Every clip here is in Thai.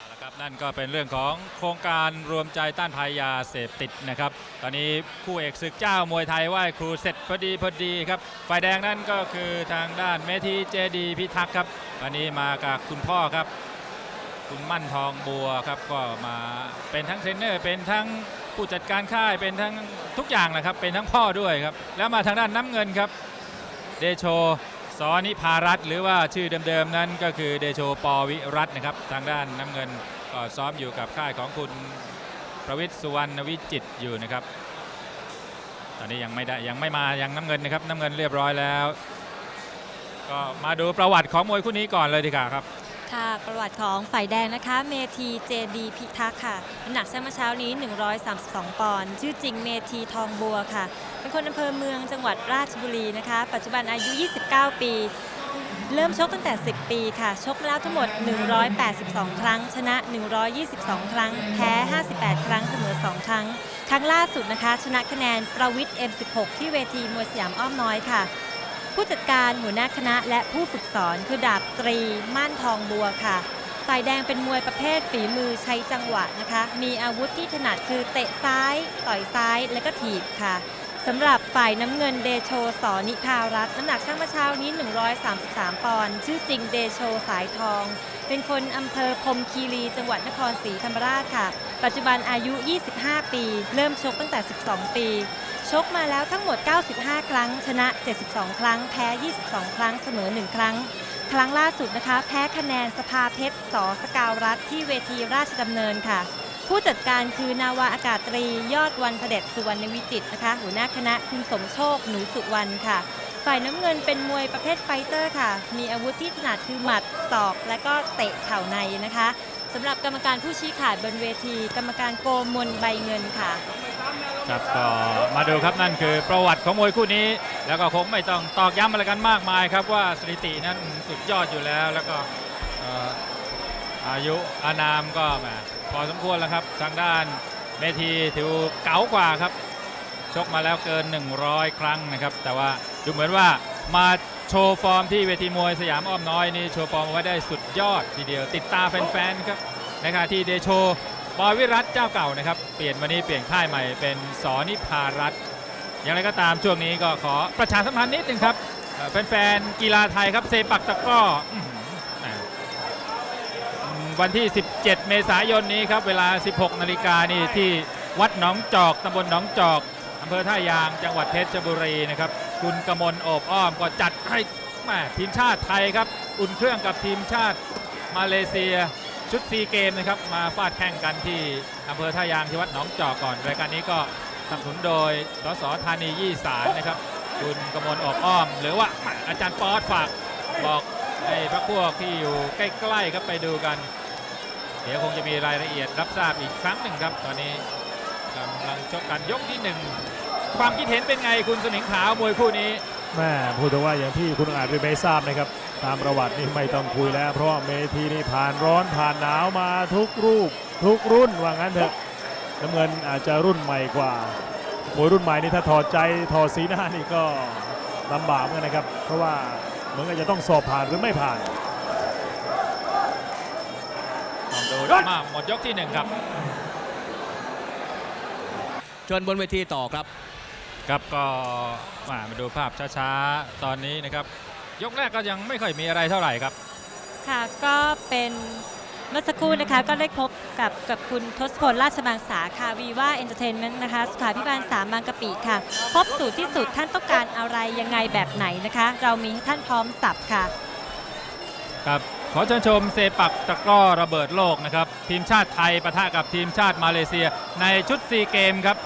เอาละครับนั่นก็เป็นเรื่องของโครงการรวมใจต้านภัยยาเสพติดนะครับ ตอนนี้คู่เอกศึกเจ้ามวยไทยไหว้ครูเสร็จพอดีพอดีครับฝ่ายแดงนั่นก็คือทางด้านเมธีเจดีพิทักษ์ครับวันนี้มากับคุณพ่อครับ คุณมั่นทองบัวครับก็มาเป็นทั้งเทรนเนอร์เป็นทั้งผู้จัดการค่ายเป็นทั้งทุกอย่างนะครับ เป็นทั้งพ่อด้วยครับแล้วมาทางด้านน้ำเงินครับเดโช สอนิพารัตหรือว่าชื่อเดิมๆนั้นก็คือเดโชปวิรัตนะครับ ทางด้านน้ำเงินก็ซ้อมอยู่กับค่ายของคุณประวิทย์สุวรรณวิจิตอยู่นะครับ ตอนนี้ยังไม่ได้ยังไม่มายังน้ำเงินนะครับน้ำเงินเรียบร้อยแล้ว ก็มาดูประวัติของมวยคู่นี้ก่อนเลยดีกว่าครับ ค่ะ ประวัติของฝ่ายแดงนะคะ เมธีเจดีพิทักษ์ค่ะน้ำหนักช่างเมื่อเช้านี้ 132 ปอนด์ชื่อจริงเมธีทองบัวค่ะ เป็นคนอำเภอเมืองจังหวัดราชบุรีนะคะ ปัจจุบันอายุ 29 ปี เริ่มชกตั้งแต่ 10 ปีค่ะ ชกมาแล้วทั้งหมด 182 ครั้ง ชนะ 122 ครั้ง แพ้ 58 ครั้ง เสมอ 2 ครั้ง ครั้งล่าสุดนะคะ ชนะคะแนนประวิทย์ M16 ที่เวทีมวยสยามอ้อมน้อยค่ะ ผู้จัดการหัวหน้าคณะและผู้ฝึกสอนคือดาบตรีม่านทองบัวค่ะฝ่ายแดงเป็นมวยประเภทฝีมือใช้จังหวะนะคะ มีอาวุธที่ถนัดคือเตะซ้าย ต่อยซ้าย และก็ถีบค่ะ สำหรับฝ่ายน้ำเงินเดโชสอนิพารัตน้ำหนักช่างเมื่อเช้านี้ 133 ปอนด์ชื่อจริงเดโชสายทอง เป็นคนอำเภอพรมคีรีจังหวัดนครศรีธรรมราชค่ะ ปัจจุบันอายุ 25 ปี เริ่มชกตั้งแต่ 12 ปี ชกมาแล้วทั้งหมด 95 ครั้ง ชนะ 72 ครั้ง แพ้ 22 ครั้งเสมอ 1 ครั้ง ครั้งล่าสุดนะคะ แพ้คะแนนสภาเพชรสอสกาวรัฐที่เวทีราชดำเนินค่ะ ผู้จัดการคือนาวาอากาศตรี ยอดวันพเด็จสุวรรณวิจิตนะคะ หัวหน้าคณะคุณสมโชคหนูสุวรรณค่ะ ฝ่ายน้ำเงินเป็นมวยประเภทไฟเตอร์ค่ะ มีอาวุธที่ถนัดคือหมัดศอก และก็เตะเข่าในนะคะสำหรับกรรมการผู้ชี้ขาดบนเวที กรรมการโกมลใบเงินค่ะครับก็มาดูครับนั่นคือประวัติของมวยคู่นี้ แล้วก็คงไม่ต้องตอกย้ำอะไรกันมากมายครับว่าสถิตินั้นสุดยอดอยู่แล้ว แล้วก็เอ่ออายุอานามก็แหม พอสมควรแล้วครับ ทางด้านเมทีถือเก๋ากว่าครับ ชกมาแล้วเกิน 100 ครั้งนะครับ แต่ว่าดูเหมือนว่ามาโชว์ฟอร์มที่เวทีมวยสยามอ้อมน้อยนี่โชว์ฟอร์มไว้ได้สุดยอดทีเดียว ติดตาแฟนๆครับในขณะที่เดโชบอยวิรัตเจ้าเก่านะครับ เปลี่ยนวันนี้เปลี่ยนค่ายใหม่เป็นสอนิพารัตอย่างไรก็ตามช่วงนี้ก็ขอประชาสัมพันธ์นิดนึงครับแฟนๆกีฬาไทยครับเซปักตะก้อ วันที่ 17 เมษายนนี้ครับ เวลา 16 นาฬิกานี่ที่วัดหนองจอกตำบลหนองจอกอำเภอท่ายางจังหวัดเพชรบุรีนะครับ คุณกมลโอบอ้อมก็จัดให้แม่ทีมชาติไทยครับ อุ่นเครื่องกับทีมชาติมาเลเซียชุดซีเกมนะครับ มาฟาดแข่งกันที่อำเภอท่ายางที่วัดหนองจอกก่อน รายการนี้ก็สนับสนุนโดยสสธานียี่สารนะครับ คุณกมลออกอ้อม หรือว่าอาจารย์ป๊อตฝากบอกให้พระพวกที่อยู่ใกล้ๆครับไปดูกัน เดี๋ยวคงจะมีรายละเอียดรับทราบอีกครั้งหนึ่งครับ ตอนนี้กำลังชกกันยกที่หนึ่งความคิดเห็นเป็นไงคุณสมิงขาวมวยคู่นี้แม่พูดถึงว่าอย่างที่คุณอาจไปไม่ทราบนะครับ ตามประวัตินี่ไม่ต้องคุยแล้ว เพราะเมทีนี่ผ่านร้อนผ่านหนาวมาทุกรูป ทุกรุ่นว่างั้นเถอะน้ำเงินอาจจะรุ่นใหม่กว่ามวยรุ่นใหม่นี่ถ้าถอดใจถอดสีหน้านี่ก็ลำบากเหมือนกันนะครับ เพราะว่าเหมือนกับจะต้องสอบผ่านหรือไม่ผ่าน มาหมดยกที่หนึ่งครับชวนบนเวทีต่อครับ ครับก็มามาดูภาพช้าๆ ตอนนี้นะครับ ยกแรกก็ยังไม่ค่อยมีอะไรเท่าไหร่ครับ ค่ะก็เป็นเมื่อสักครู่นะคะก็ได้พบกับกับคุณทศพลราชบางษาค่ะวีว่าเอนเตอร์เทนเมนต์นะคะสุขาพิบาลสามบางกะปิค่ะ พบสูตรที่สุดท่านต้องการอะไรยังไงแบบไหนนะคะ เรามีให้ท่านพร้อมสับค่ะ ครับ ขอเชิญชมเซปักตะกร้อระเบิดโลกนะครับ ทีมชาติไทยปะทะกับทีมชาติมาเลเซีย ในชุดซีเกมครับ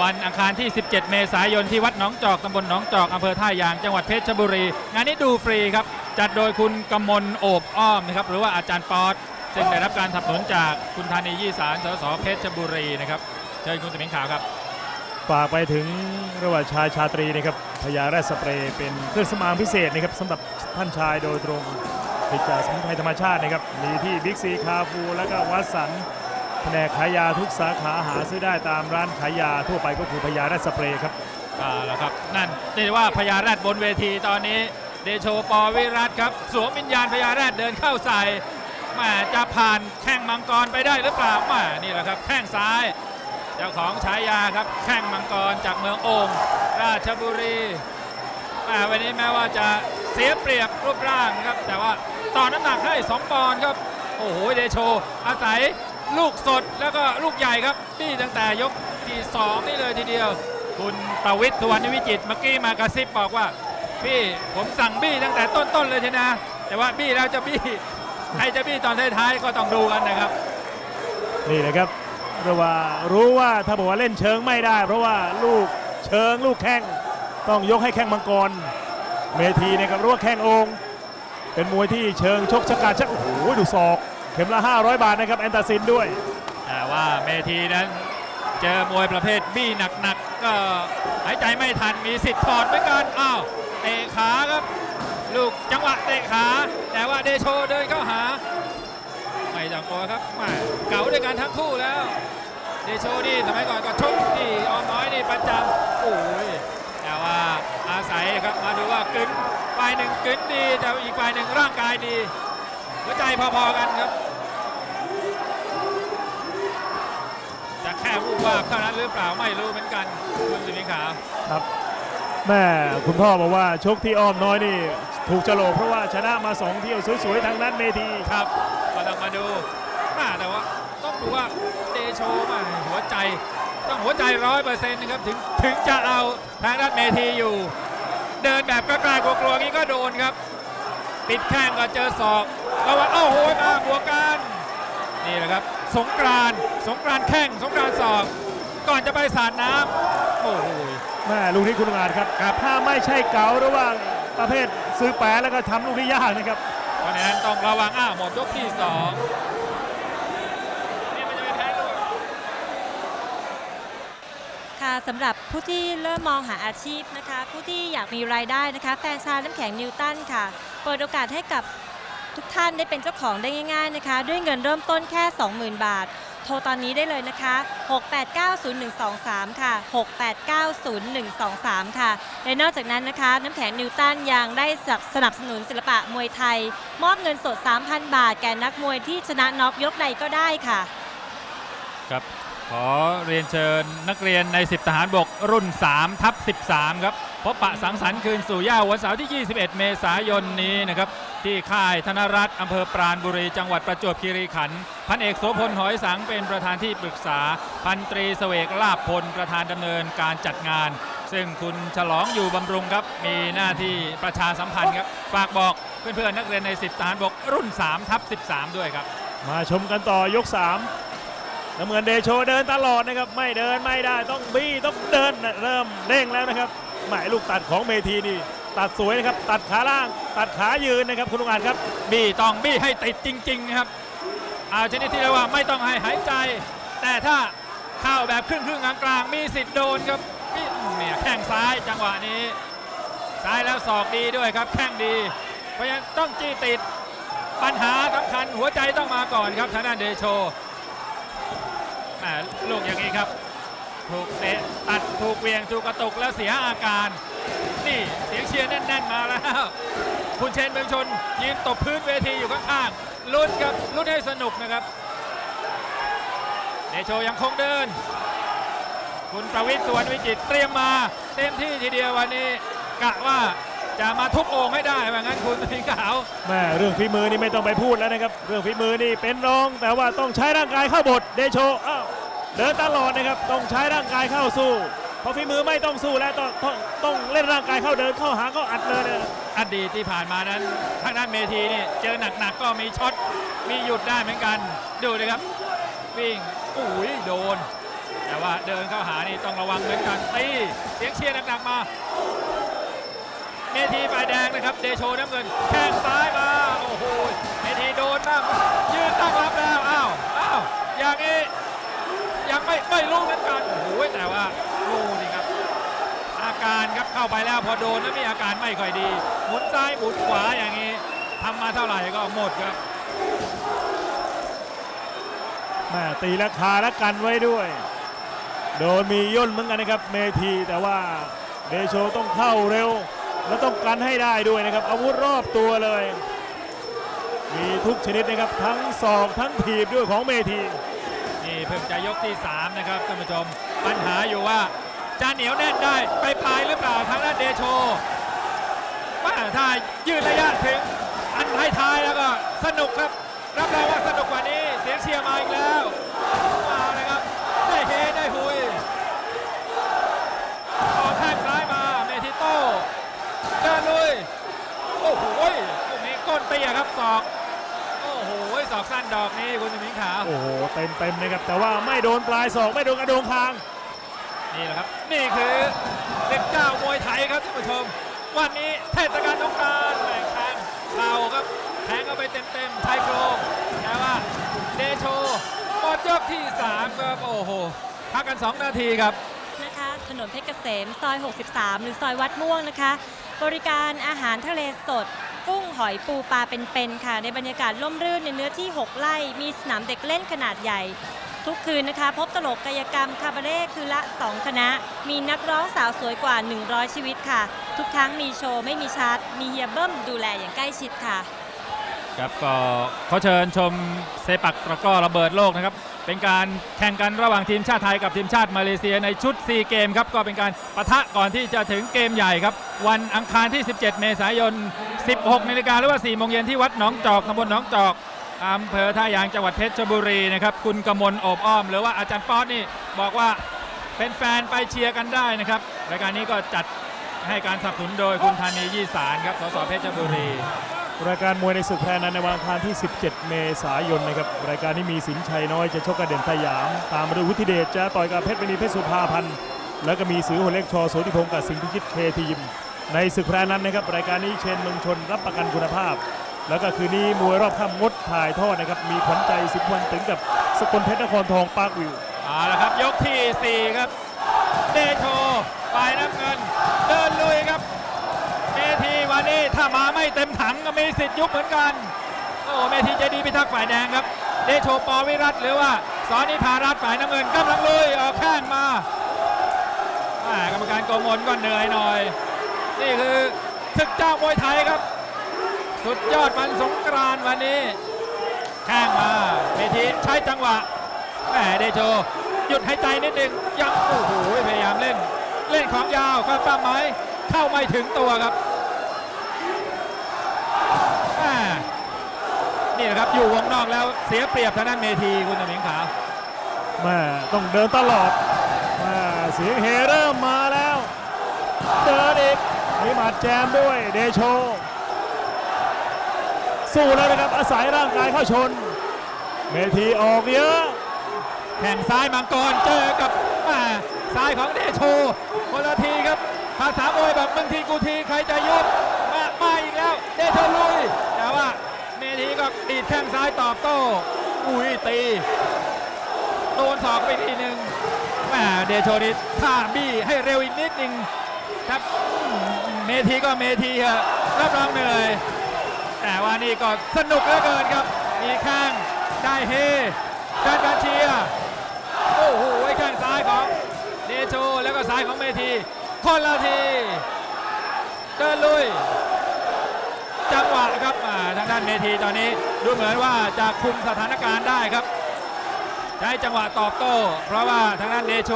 วันอังคารที่ 17 เมษายนที่วัดหนองจอกตำบลหนองจอกอำเภอท่ายางจังหวัดเพชรบุรี งานนี้ดูฟรีครับ จัดโดยคุณกมลโอบอ้อมนะครับหรือว่าอาจารย์ป๊อตซึ่งได้รับการสนับสนุนจากคุณธานียี่สารสสเพชรบุรีนะครับเชิญคุณสมิงขาวครับฝากไปถึงระหว่างชายชาตรีนะครับพญาแรดสเปรย์เป็นเครื่องสมางพิเศษนะครับสำหรับท่านชายโดยตรง ผลิตจากสมุนไพรธรรมชาตินะครับ มีที่บิ๊กซีคาฟูแล้วก็วัดสันแผนกขายยาทุกสาขาหาซื้อได้ตามร้านขายยาทั่วไปก็คือพญาแรดสเปรย์ครับอ่าแล้วครับ นั่นเรียกว่าพญาแรดบนเวทีตอนนี้ เดโชปอวิรัตครับ สวมวิญญาณพญาแรดเดินเข้าใส่แหมจะผ่านแข้งมังกรไปได้หรือเปล่าแหมนี่แหละครับแข้งซ้ายเจ้าของฉายาครับแข้งมังกรจากเมืองโองราชบุรีแหมวันนี้แม้ว่าจะเสียเปรียบรูปร่างครับแต่ว่า ต่อน้ำหนักให้ 2 ปอนด์ครับ โอ้โห เดโช อาศัยลูกสดแล้วก็ลูกใหญ่ครับบี้ตั้งแต่ยกที่ 2 นี่เลยทีเดียว คุณประวิทย์สุวรรณวิจิตเมื่อกี้มากระซิบบอกว่า พี่ผมสั่งบี้ตั้งแต่ต้นๆเลยทีนะ แต่ว่าบี้แล้วจะบี้ใครจะบี้ตอนท้ายๆก็ต้องดูกันนะครับ นี่นะครับเพรียกว่ารู้ว่าถ้าบอกว่าเล่นเชิงไม่ได้ เพราะว่าลูกเชิงลูกแข้งต้องยกให้แข้งมังกรเมทีนี่ยครับรู้ว่าแข้งองค์ เป็นมวยที่เชิงชกชะกาดชักโอ้โหดูศอกเข็มละ 500 บาทนะครับแอนตาซินด้วยแต่ว่าเมทีนั้นเจอมวยประเภทบี้หนักๆก็หายใจไม่ทันมีสิทธิ์ถอดเหมือนกันอ้าวเตะขาครับ ลูกจังหวะเตะขา แต่ว่าเดโชเดินเข้าหา ไม่ต้องกลัวครับม่เก่าด้วยกันทั้งคู่แล้ว เดโชนี่สมัยก่อนก็ชกที่ออมน้อยนี่ประจำโอ้ยแต่ว่าอาศัยครับมาดูว่ากึน ฝ่ายหนึ่งกึนดี แต่อีกฝ่ายหนึ่งร่างกายดี หัวใจพอๆกันครับ จะแค่วูบวาบเท่านั้นหรือเปล่าไม่รู้เหมือนกัน คุณสุนิขาวครับแม่คุณพ่อบอกว่าชกที่อ้อมน้อยนี่ ถูกโฉลกเพราะว่าชนะมาสองเที่ยวสวยๆทางนั้นเมทีครับก็ต้องมาดูมาแต่ว่าต้องดูว่าเดโชมาหัวใจ ต้องหัวใจร้อยเปอร์เซ็นต์นะครับถึงถึงจะเอาทางด้านเมทีอยู่ เดินแบบกล้าๆกลัวๆนี้ก็โดนครับ ติดแข้งก็เจอศอกแล้วว่าโอ้โหมาบวกกันนี่แหละครับ สงกรานต์สงกรานต์แข้งสงกรานต์ศอก ก่อนจะไปสาดน้ำโอ้โหแม่ลูกนี้คุณอาจครับครับถ้าไม่ใช่เก๋าหรือว่าประเภทซื้อแปะแล้วก็ทำลูกนี้ยากนะครับเพราะฉะนั้นต้องระวังอ้าวหมดยกที่สองนี่มันจะเป็นแพ้ลูก ค่ะ สำหรับผู้ที่เริ่มมองหาอาชีพนะคะ ผู้ที่อยากมีรายได้นะคะแฟนชาน้ำแข็งนิวตันค่ะ เปิดโอกาสให้กับทุกท่านได้เป็นเจ้าของได้ง่าย ๆนะคะ ด้วยเงินเริ่มต้นแค่ 20,000 บาท โทรตอนนี้ได้เลยนะคะ 6890123 ค่ะ 6890123 ค่ะ และนอกจากนั้นนะคะ น้ำแข็งนิวตันยังได้สนับสนุนศิลปะมวยไทย มอบเงินสด 3,000 บาท แก่นักมวยที่ชนะน็อกยกใดก็ได้ค่ะ ครับ ขอเรียนเชิญนักเรียนใน 10 ทหารบกรุ่น 3 ทับ 13 ครับพบปะสังสรรค์คืนสู่ย่าวันเสาร์ที่ 21 เมษายนนี้นะครับ ที่ค่ายธนรัตน์อำเภอปราณบุรี จังหวัดประจวบคีรีขันธ์พันเอกโสพลหอยสังเป็นประธานที่ปรึกษา พันตรีเสวกลาบพลประธานดำเนินการจัดงาน ซึ่งคุณฉลองอยู่บำรุงครับ มีหน้าที่ประชาสัมพันธ์ครับ ฝากบอกเพื่อนๆนักเรียนใน 10 ทหารบกรุ่น 3 ทับ 13 ด้วยครับ มาชมกันต่อยก 3 น้ำเงินเดโชเดินตลอดนะครับ ไม่เดินไม่ได้ต้องบี้ต้องเดินเริ่มเร่งแล้วนะครับหมายลูกตัดของเมทีนี่ตัดสวยนะครับ ตัดขาล่าง ตัดขายืนนะครับ คุณลุงอ่านครับ บี้ต้องบี้ให้ติดจริงๆนะครับเอาชนิดที่เรียกว่าไม่ต้องให้หายใจ แต่ถ้าเข้าแบบครึ่งครึ่งๆกลางๆมีสิทธิ์โดนครับเนี่ยแข้งซ้ายจังหวะนี้ซ้ายแล้วศอกดีด้วยครับ แข้งดี เพราะฉะนั้นต้องจี้ติดปัญหาสำคัญหัวใจต้องมาก่อนครับทางด้านเดโช แหมลูกอย่างนี้ครับ ถูกเตะตัดถูกเวียงถูกกระตุกแล้วเสียอาการ นี่เสียงเชียร์แน่น ๆ มาแล้ว คุณเชนเมืองชนยืนตบพื้นเวทีอยู่ข้างๆลุ้นครับลุ้นให้สนุกนะครับเดโชยังคงเดิน คุณประวิทย์สวนวิจิตเตรียมมา เต็มที่ทีเดียววันนี้กะว่า จะมาทุบโอ่งให้ได้ว่างั้นคุณสีขาวแม่เรื่องฝีมือนี่ไม่ต้องไปพูดแล้วนะครับ เรื่องฝีมือนี่เป็นรอง แต่ว่าต้องใช้ร่างกายเข้าบทเดโชอ้าวเดินตลอดนะครับต้องใช้ร่างกายเข้าสู้เพราะฝีมือไม่ต้องสู้แล้วต้องต้องต้องเล่นร่างกายเข้าเดินเข้าหาก็อัดเลยนะอดีตที่ผ่านมานั้นทางด้านเมทีนี่เจอหนักๆก็มีช็อตมีหยุดได้เหมือนกัน ดูเลยครับวิ่งอุ้ยโดน แต่ว่าเดินเข้าหานี่ต้องระวังเหมือนกันตีเสียงเชียร์หนักๆมา เมทีฝ่ายแดงนะครับ เดโชน้ำเงิน แข้งซ้ายมา โอ้โห เมทีโดนบ้าง ยืนตั้งรับแล้ว อ้าว อ้าว อย่างนี้ ยังไม่ไม่รู้เหมือนกัน โอ้โห แต่ว่าดูนี่ครับ อาการครับเข้าไปแล้วพอโดนแล้วมีอาการไม่ค่อยดี หมุนซ้ายหมุนขวาอย่างนี้ทำมาเท่าไหร่ก็หมดครับแม่ตีราคาและกันไว้ด้วย โดนมีย่นเหมือนกันนะครับเมทีแต่ว่าเดโชต้องเข้าเร็ว แล้วต้องกันให้ได้ด้วยนะครับ อาวุธรอบตัวเลย มีทุกชนิดนะครับ ทั้งศอกทั้งถีบด้วยของเมทีนี่เพิ่งจะยกที่ 3 นะครับท่านผู้ชม ปัญหาอยู่ว่าจะเหนียวแน่นได้ไปปลายหรือเปล่าทางด้านเดโชว่าถ้ายืดระยะถึงอันท้ายๆแล้วก็สนุกครับ รับรองว่าสนุกกว่านี้เสียงเชียร์มาอีกแล้วมาเลยครับ ได้เฮได้หุยออกข้างซ้ายมาเมทิโต้ เดินลุยโอ้โหตรงนี้ก้นเตี้ยครับศอกโอ้โหศอกสั้นดอกนี้คุณสมิงขาวโอ้โหเต็มเต็มๆนะครับแต่ว่าไม่โดนปลายศอกไม่โดนกระโดงคางนี่แหละครับ นี่คือเด็กเจ้ามวยไทยครับท่านผู้ชม วันนี้เทศกาลสงกรารแหม่งแทงเข่าครับแทงเข้าไปเต็มๆชายโครงแต่ว่าเดโชหมดยกที่3ครับโอ้โหพักกัน 2 นาทีครับนะคะ ถนนเพชรเกษม ซอย 63 หรือซอยวัดม่วงนะคะ บริการอาหารทะเลสด กุ้งหอยปูปลาเป็นๆค่ะ ในบรรยากาศร่มรื่นในเนื้อที่ 6 ไร่ มีสนามเด็กเล่นขนาดใหญ่ ทุกคืนนะคะ พบตลกกายกรรมคาบาเร่คือละ 2 คณะ มีนักร้องสาวสวยกว่า 100 ชีวิตค่ะ ทุกครั้งมีโชว์ไม่มีชาร์จมีเฮียเบิ้มดูแลอย่างใกล้ชิดค่ะ ครับก็ขอเชิญชมเซปักตะกร้อระเบิดโลกนะครับ เป็นการแข่งกันระหว่างทีมชาติไทยกับทีมชาติมาเลเซียในชุด 4 เกมครับก็เป็นการปะทะก่อนที่จะถึงเกมใหญ่ครับ วันอังคารที่ 17 เมษายน 16นาฬิกาหรือว่า4โมงเย็นที่วัดหนองจอกตำบลหนองจอกอำเภอท่ายางจังหวัดเพชรบุรีนะครับคุณกมลโอบอ้อม หรือว่าอาจารย์ป๊อตนี่บอกว่าเป็นแฟนๆไปเชียร์กันได้นะครับรายการนี้ก็จัดให้การสนับสนุนโดยคุณธานียี่สารครับสสเพชรบุรี รายการมวยในศึกแพรนันในวันอังคารที่ 17 เมษายนนะครับรายการนี้มีสินชัยน้อยจะชกกับเด่นสยาม ตามมาด้วยวุฒิเดชจะต่อยกับเพชรมณีเพชรสุภาพันธ์แล้วก็มีสือหัวเล็กชอโสติพงศ์กับสิงห์พิชิตเคทีมในศึกแพรนั้นนะครับรายการนี้เชนเมืองชนรับประกันคุณภาพ แล้วก็คืนนี้มวยรอบค่ำงดถ่ายทอดนะครับมีขวัญใจสิบวันถึงกับสกลเพชรนครทองปาร์ควิวเอาละครับยกทีสี่ 4 ครับเดโชฝ่ายน้ำเงิน เดินลุยครับ นนี้ถ้ามาไม่เต็มถังก็มีสิทธิ์ยุบเหมือนกันโอ้เมทีใจดีพิทักษ์ฝ่ายแดงครับเดโชปอวิรัตหรือว่าสอนิพารัตน์ฝ่ายน้ำเงินกำลังลุยออกข้งมากรรมการโกมลก็เหนื่อยหน่อย นี่คือศึกเจ้ามวยไทยครับ สุดยอดวันสงกรานวันนี้แข้งมาเมทีใช้จังหวะแหมเดโชหยุดหายใจนิดนึงยังโอ้โหพยายามเล่น เล่นของยาวก็ป้าไม้เข้าไม่ถึงตัวครับแหม่ นี่แหละครับอยู่วงนอกแล้วเสียเปรียบทางด้านเมทีคุณตมิงขาวแม่ต้องเดินตลอดแม่เสียงเฮเริ่มมาแล้วเดินอีกมีหมัดแจมด้วยเดโชสู้แล้วนะครับอาศัยร่างกายเข้าชน เมทีออกเยอะแข่งซ้ายมังกรเจอกับแหม่ซ้ายของเดโชคนละทีครับภาษามวยแบบมึงทีกูทีใครจะยุบมามาอีกแล้ว เดโชลุยแต่ว่าเม ทีก็ดีดแข้งซ้ายตอบโต้ อุ้ยตีโดนศอกไปทีหนึ่งแหมเดโชนี่ท่าบี้ให้เร็วอีกนิดหนึ่งครับเมทีก็เมทีฮะรับรองเหนื่อย แต่ว่านี่ก็สนุกเหลือเกินครับ มีข้างได้เฮการการเชียร์โอ้โหไอ้ข้างซ้ายของเดโชแล้วก็ซ้ายของเมทีคนละทีเดินลุย จังหวะครับทางด้านเมทีตอนนี้ดูเหมือนว่าจะคุมสถานการณ์ได้ครับ ใช้จังหวะตอบโต้ เพราะว่าทางด้านเดโช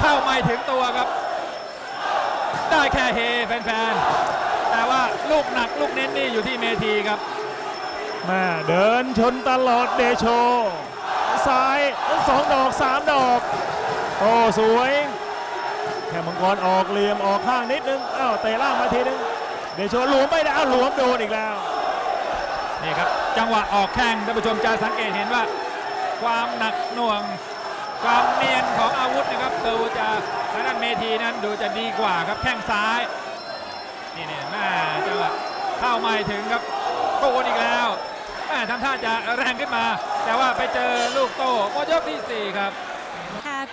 เข้าไม่ถึงตัวครับ ได้แค่เฮแฟนๆ แต่ว่าลูกหนักลูกเน้นนี่อยู่ที่เมทีครับม่เดินชนตลอดเดโชซ้ายสองดอกสามดอกโอ้สวยแค่มังกรออกเหลี่ยมออกข้างนิดนึงอ้าวเตะล่างมาทีนึง เดโชหลวมไม่ได้หลวมโดนอีกแล้ว นี่ครับ จังหวะออกแข้งท่านผู้ชมจะสังเกตเห็นว่า ความหนักหน่วง ความเนียนของอาวุธนะครับดูจะทางด้านเมทีนั้นดูจะดีกว่าครับแข้งซ้ายนี่เนี่ยแม่จังหวะเข้าไม่ถึงครับโกนอีกแล้วแม่ทำท่าจะแรงขึ้นมา แต่ว่าไปเจอลูกโตหมดยกที่สี่ครับ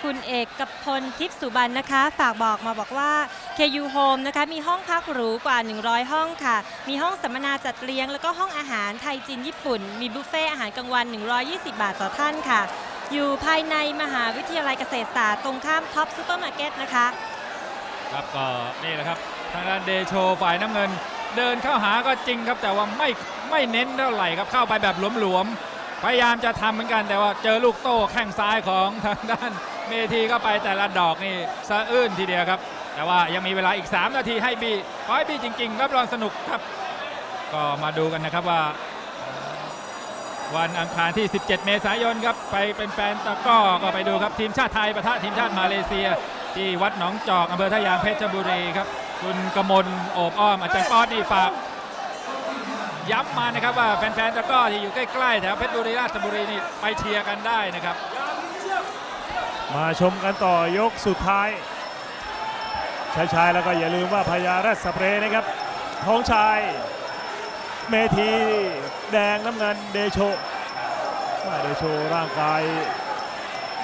คุณเอกกับพลทิพย์สุบรรณนะคะ ฝากบอกมาบอกว่า KU Home นะคะมีห้องพักหรูกว่า 100 ห้องค่ะ มีห้องสัมมนาจัดเลี้ยง แล้วก็ห้องอาหารไทยจีนญี่ปุ่น มีบุฟเฟ่อาหารกลางวัน 120 บาทต่อท่านค่ะ อยู่ภายในมหาวิทยาลัยเกษตรศาสตร์ตรงข้ามท็อปซูเปอร์มาร์เก็ตนะคะ ครับก็นี่แหละครับ ทางด้านเดโชฝ่ายน้ำเงิน เดินเข้าหาก็จริงครับ แต่ว่าไม่ไม่เน้นเท่าไหร่ครับเข้าไปแบบหลวมๆพยายามจะทำเหมือนกันแต่ว่าเจอลูกโต้แข้งซ้ายของทางด้าน เมทีเข้าไปแต่ละดอกนี่สะอื้นทีเดียวครับ แต่ว่ายังมีเวลาอีก 3 นาทีให้บีขอให้บีจริง ๆ รับรองสนุกครับ ก็มาดูกันนะครับว่า วันอังคารที่ 17 เมษายนครับ ไปเป็นแฟนตะก้อก็ไปดูครับทีมชาติไทยปะทะทีมชาติมาเลเซีย ที่วัดหนองจอกอำเภอท่ายางเพชรบุรีครับ คุณกมลโอบอ้อมอาจารย์ป๊อดนี่ฝากย้ำมานะครับว่าแฟนๆตะก้อที่อยู่ใกล้ๆแถวเพชรบุรีราชบุรีนี่ไปเชียร์กันได้นะครับ มาชมกันต่อยกสุดท้ายชายๆแล้วก็อย่าลืมว่าพญารัสเปรย์นะครับท้องชาย เมทีแดงน้ำเงินเดโชว่าเดโชร่างกาย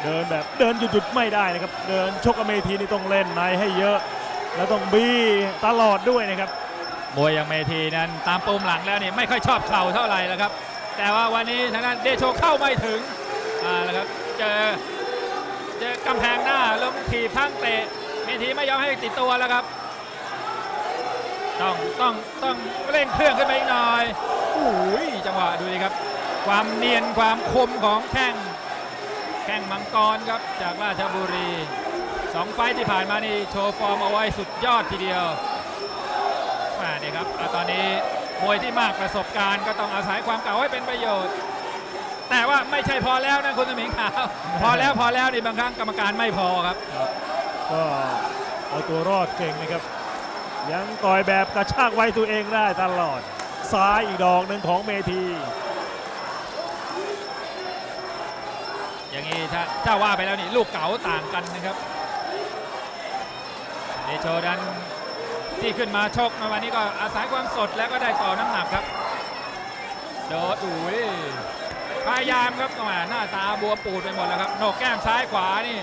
เดินแบบเดินหยุดๆไม่ได้นะครับ เดินชกเมทีนี่ต้องเล่นในให้เยอะ แล้วต้องบี้ตลอดด้วยนะครับมวยอย่างเมทีนั้นตามปุ่มหลังแล้วนี่ไม่ค่อยชอบเข่าเท่าไหร่แล้วครับ แต่ว่าวันนี้ทางด้านเดโชเข้าไม่ถึงอ่าแล้วครับเจอ เจอกำแพงหน้าลงถีบทั้งเตะเมทีไม่ยอมให้ติดตัวแล้วครับ ต้องต้องต้องเร่งเครื่องขึ้นไปอีกหน่อยโอ้ยจังหวะดูดิครับ ความเนียนความคมของแข้งแข้งมังกรครับจากราชบุรีสองไฟที่ผ่านมานี่โชว์ฟอร์มเอาไว้สุดยอดทีเดียวมาเนี่ยครับอตอนนี้มวยที่มากประสบการณ์ก็ต้องอาศัยความเก่าให้เป็นประโยชน์ แต่ว่าไม่ใช่พอแล้วนะคุณสมิงขาว พอแล้วพอแล้วนี่บางครั้งกรรมการไม่พอครับ ก็เอาตัวรอดเก่งนะครับ ยังต่อยแบบกระชากไว้ตัวเองได้ตลอด ซ้ายอีกดอกหนึ่งของเมทีอย่างนี้ถ้าถ้าว่าไปแล้วนี่ลูกเก๋าต่างกันนะครับเดโชดันที่ขึ้นมาชกในวันนี้ก็อาศัยความสดแล้วก็ได้ต่อน้ำหนักครับโดดอุ้ย พยายามครับแหมหน้าตาบวมปูดไปหมดแล้วครับโหนกแก้มซ้ายขวานี่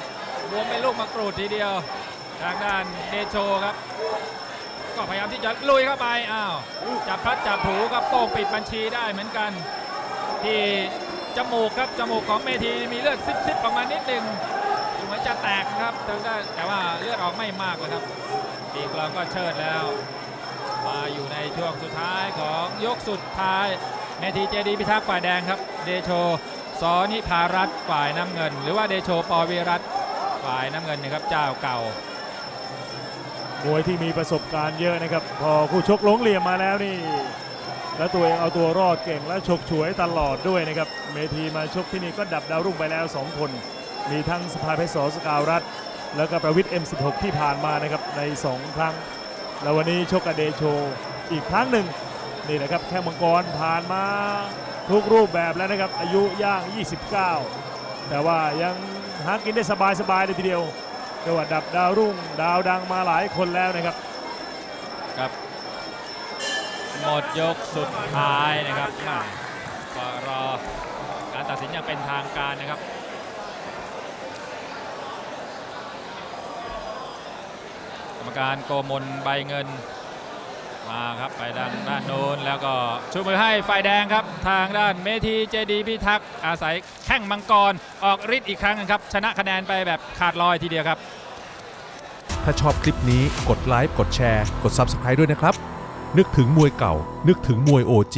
บวมเป็นลูกมะกรูดทีเดียว ทางด้านเดโชครับ ก็พยายามที่จะลุยเข้าไปอ้าวจับพลัดจับผูก็โป้งปิดบัญชีได้เหมือนกัน ที่จมูกครับจมูกของเมทีมีเลือดซิบๆออกมานิดหนึ่งเหมือนจะแตกครับทางด้านแต่ว่าเลือดออกไม่มากเลยครับปีกเราก็เชิดแล้วมาอยู่ในช่วงสุดท้ายของยกสุดท้ายเมทีเจดีพิทักษ์ฝ่ายแดงครับ เดโชสอนิพารัตน์ฝ่ายน้ำเงิน หรือว่าเดโชปอวีรัตน์ฝ่ายน้ำเงินนะครับเจ้าเก่ามวยที่มีประสบการณ์เยอะนะครับ พอคู่ชกลงเหลี่ยมมาแล้วนี่ แล้วตัวเองเอาตัวรอดเก่งและฉกฉวยตลอดด้วยนะครับเมทีมาชกที่นี่ก็ดับดาวรุ่งไปแล้ว 2 คน มีทั้งสภาเพชรสสกาวรัฐ แล้วก็ประวิทย์ M16 ที่ผ่านมานะครับใน 2 ครั้ง แล้ววันนี้ชกกับเดโชอีกครั้งหนึ่งนี่นะครับแข้งมังกรผ่านมา ทุกรูปแบบแล้วนะครับ อายุย่าง 29 แต่ว่ายังหากินได้สบายๆเลยทีเดียวเรียกว่าดับดาวรุ่งดาวดังมาหลายคนแล้วนะครับ ครับ หมดยกสุดท้ายนะครับก็รอการตัดสินอย่างเป็นทางการนะครับกรรมการโกมลใบเงิน มาครับไปด้านด้านโน้นแล้วก็ชูมือให้ฝ่ายแดงครับ ทางด้านเมธีเจดีพิทักษ์อาศัยแข้งมังกรออกฤทธิ์อีกครั้งหนึงครับ ชนะคะแนนไปแบบขาดลอยทีเดียวครับ ถ้าชอบคลิปนี้กดไลค์กดแชร์ กด Subscribe ด้วยนะครับ นึกถึงมวยเก่า นึกถึงมวย OG